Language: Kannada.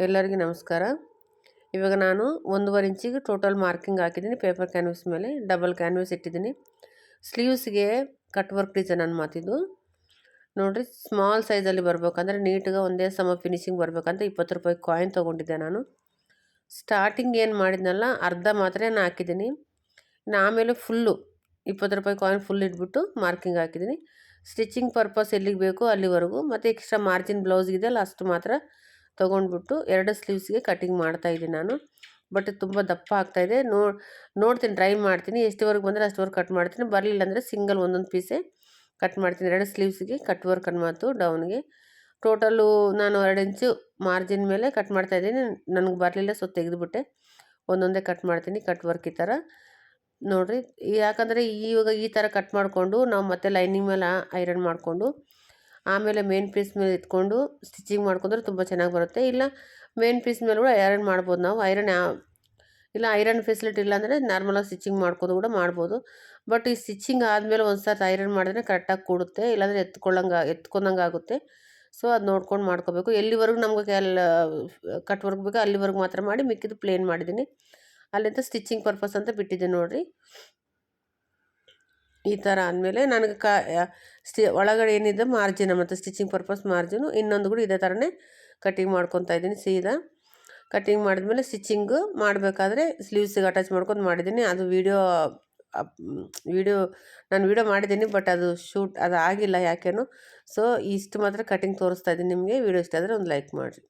ಎಲ್ಲರಿಗೂ ನಮಸ್ಕಾರ. ಇವಾಗ ನಾನು ಒಂದೂವರೆ ಇಂಚಿಗೆ ಟೋಟಲ್ ಮಾರ್ಕಿಂಗ್ ಹಾಕಿದ್ದೀನಿ. ಪೇಪರ್ ಕ್ಯಾನ್ವಸ್ ಮೇಲೆ ಡಬಲ್ ಕ್ಯಾನ್ವಸ್ ಇಟ್ಟಿದ್ದೀನಿ. ಸ್ಲೀವ್ಸ್ಗೆ ಕಟ್ ವರ್ಕ್ ಡಿಸೈನ್ ನನ್ನ ಮಾತಿದ್ದು ನೋಡಿರಿ ಸ್ಮಾಲ್ ಸೈಜಲ್ಲಿ ಬರಬೇಕಂದ್ರೆ ನೀಟಾಗಿ ಒಂದೇ ಸಮ ಫಿನಿಶಿಂಗ್ ಬರಬೇಕಂತ ಇಪ್ಪತ್ತು ರೂಪಾಯಿ ಕಾಯಿನ್ ತೊಗೊಂಡಿದ್ದೆ ನಾನು. ಸ್ಟಾರ್ಟಿಂಗ್ ಏನು ಮಾಡಿದ್ನಲ್ಲ, ಅರ್ಧ ಮಾತ್ರ ನಾನು ಹಾಕಿದ್ದೀನಿ. ನಾನು ಆಮೇಲೆ ಫುಲ್ಲು ಇಪ್ಪತ್ತು ರೂಪಾಯಿ ಕಾಯಿನ್ ಫುಲ್ ಇಟ್ಬಿಟ್ಟು ಮಾರ್ಕಿಂಗ್ ಹಾಕಿದ್ದೀನಿ. ಸ್ಟಿಚಿಂಗ್ ಪರ್ಪಸ್ ಎಲ್ಲಿಗೆ ಬೇಕೋ ಅಲ್ಲಿವರೆಗೂ. ಮತ್ತು ಎಕ್ಸ್ಟ್ರಾ ಮಾರ್ಜಿನ್ ಬ್ಲೌಸ್ ಇದೆ ಅಷ್ಟು ಮಾತ್ರ ತೊಗೊಂಡ್ಬಿಟ್ಟು ಎರಡು ಸ್ಲೀವ್ಸ್ಗೆ ಕಟಿಂಗ್ ಮಾಡ್ತಾಯಿದ್ದೀನಿ ನಾನು. ಬಟ್ ತುಂಬ ದಪ್ಪ ಆಗ್ತಾಯಿದೆ ನೋ, ನೋಡ್ತೀನಿ, ಟ್ರೈ ಮಾಡ್ತೀನಿ. ಎಷ್ಟುವರೆಗೆ ಬಂದರೆ ಅಷ್ಟುವರೆಗೆ ಕಟ್ ಮಾಡ್ತೀನಿ. ಬರಲಿಲ್ಲ ಅಂದರೆ ಸಿಂಗಲ್ ಒಂದೊಂದು ಪೀಸೇ ಕಟ್ ಮಾಡ್ತೀನಿ. ಎರಡು ಸ್ಲೀವ್ಸ್ಗೆ ಕಟ್ ವರ್ಕ್ ಅನ್ಮಾತು ಡೌನ್ಗೆ. ಟೋಟಲು ನಾನು ಎರಡು ಇಂಚು ಮಾರ್ಜಿನ್ ಮೇಲೆ ಕಟ್ ಮಾಡ್ತಾಯಿದ್ದೀನಿ ನನಗೆ ಬರಲಿಲ್ಲ, ಸೊ ತೆಗೆದುಬಿಟ್ಟೆ. ಒಂದೊಂದೇ ಕಟ್ ಮಾಡ್ತೀನಿ. ಕಟ್ ವರ್ಕ್ ಈ ಥರ. ನೋಡಿರಿ. ಯಾಕಂದರೆ ಇವಾಗ ಈ ಥರ ಕಟ್ ಮಾಡಿಕೊಂಡು ನಾವು ಮತ್ತೆ ಲೈನಿಂಗ್ ಮೇಲೆ ಐರನ್ ಮಾಡಿಕೊಂಡು ಆಮೇಲೆ ಮೇನ್ ಪೀಸ್ ಮೇಲೆ ಇಟ್ಕೊಂಡು ಸ್ಟಿಚಿಂಗ್ ಮಾಡ್ಕೊಂಡ್ರೆ ತುಂಬ ಚೆನ್ನಾಗಿ ಬರುತ್ತೆ. ಇಲ್ಲ ಮೇನ್ ಪೀಸ್ ಮೇಲೆ ಕೂಡ ಐರನ್ ಮಾಡ್ಬೋದು ನಾವು. ಐರನ್ ಇಲ್ಲ ಐರನ್ ಫೆಸಿಲಿಟಿ ಇಲ್ಲ ಅಂದರೆ ನಾರ್ಮಲಾಗಿ ಸ್ಟಿಚಿಂಗ್ ಮಾಡ್ಕೊಂಡು ಕೂಡ ಮಾಡ್ಬೋದು. ಬಟ್ ಈ ಸ್ಟಿಚಿಂಗ್ ಆದಮೇಲೆ ಒಂದು ಸರ್ತಿ ಐರನ್ ಮಾಡಿದ್ರೆ ಕರೆಕ್ಟಾಗಿ ಕೂಡುತ್ತೆ. ಇಲ್ಲಾಂದರೆ ಎತ್ಕೊಳ್ಳಂಗೆ ಎತ್ಕೊಂಡಂಗೆ ಆಗುತ್ತೆ. ಸೊ ಅದು ನೋಡ್ಕೊಂಡು ಮಾಡ್ಕೋಬೇಕು. ಎಲ್ಲಿವರೆಗೂ ನಮಗೆ ಎಲ್ಲ ಕಟ್ ವರ್ಕ್ ಬೇಕು ಅಲ್ಲಿವರೆಗೂ ಮಾತ್ರ ಮಾಡಿ ಮಿಕ್ಕಿದ್ದು ಪ್ಲೇನ್ ಮಾಡಿದ್ದೀನಿ. ಅಲ್ಲಿಂದ ಸ್ಟಿಚಿಂಗ್ ಪರ್ಪಸ್ ಅಂತ ಬಿಟ್ಟಿದ್ದೆ ನೋಡಿರಿ. ಈ ಥರ ಆದಮೇಲೆ ನನಗೆ ಕ ಸ್ಟಿ, ಒಳಗಡೆ ಏನಿದೆ ಮಾರ್ಜಿನ ಮತ್ತು ಸ್ಟಿಚಿಂಗ್ ಪರ್ಪಸ್ ಮಾರ್ಜಿನು ಇನ್ನೊಂದು ಕೂಡ ಇದೇ ಥರನೇ ಕಟಿಂಗ್ ಮಾಡ್ಕೊತಾ ಇದ್ದೀನಿ ಸೀದಾ. ಕಟ್ಟಿಂಗ್ ಮಾಡಿದ್ಮೇಲೆ ಸ್ಟಿಚಿಂಗು ಮಾಡಬೇಕಾದ್ರೆ ಸ್ಲೀವ್ಸಿಗೆ ಅಟ್ಯಾಚ್ ಮಾಡ್ಕೊಂಡು ಮಾಡಿದ್ದೀನಿ. ಅದು ವೀಡಿಯೋ ವೀಡಿಯೋ ನಾನು ವೀಡಿಯೋ ಮಾಡಿದ್ದೀನಿ ಬಟ್ ಅದು ಶೂಟ್ ಅದು ಆಗಿಲ್ಲ ಯಾಕೇನು. ಸೊ ಇಷ್ಟು ಮಾತ್ರ ಕಟಿಂಗ್ ತೋರಿಸ್ತಾ ಇದ್ದೀನಿ ನಿಮಗೆ. ವೀಡಿಯೋ ಇಷ್ಟ ಆದರೆ ಒಂದು ಲೈಕ್ ಮಾಡಿರಿ.